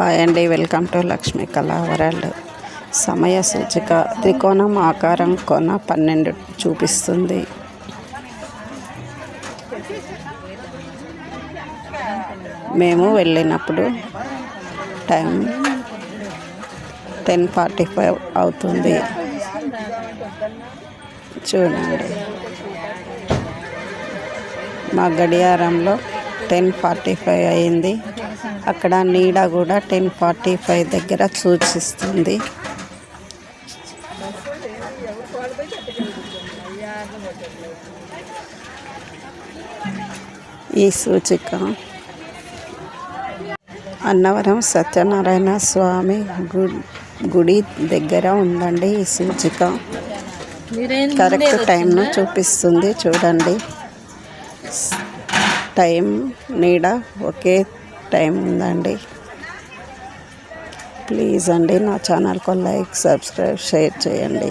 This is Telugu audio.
హాయ్ అండి వెల్కమ్ టు లక్ష్మీ కళా వరల్డ్. సమయ సూచిక త్రికోణం ఆకారం కొన పన్నెండు చూపిస్తుంది. మేము వెళ్ళినప్పుడు టైం టెన్ ఫార్టీ ఫైవ్ అవుతుంది. చూడండి. మా గడియారంలో టెన్ ఫార్టీ ఫైవ్ అయింది. అక్కడ నీడ కూడా టెన్ ఫార్టీ ఫైవ్ దగ్గర సూచిస్తుంది. ఈ సూచిక అన్నవరం సత్యనారాయణ స్వామి గుడి దగ్గర ఉందండి ఈ సూచిక. కరెక్ట్ టైంను చూపిస్తుంది చూడండి. టైం నీడ ఒకే టైం ఉందండి. ప్లీజ్ అండి నా ఛానల్కు లైక్ సబ్స్క్రైబ్ షేర్ చేయండి.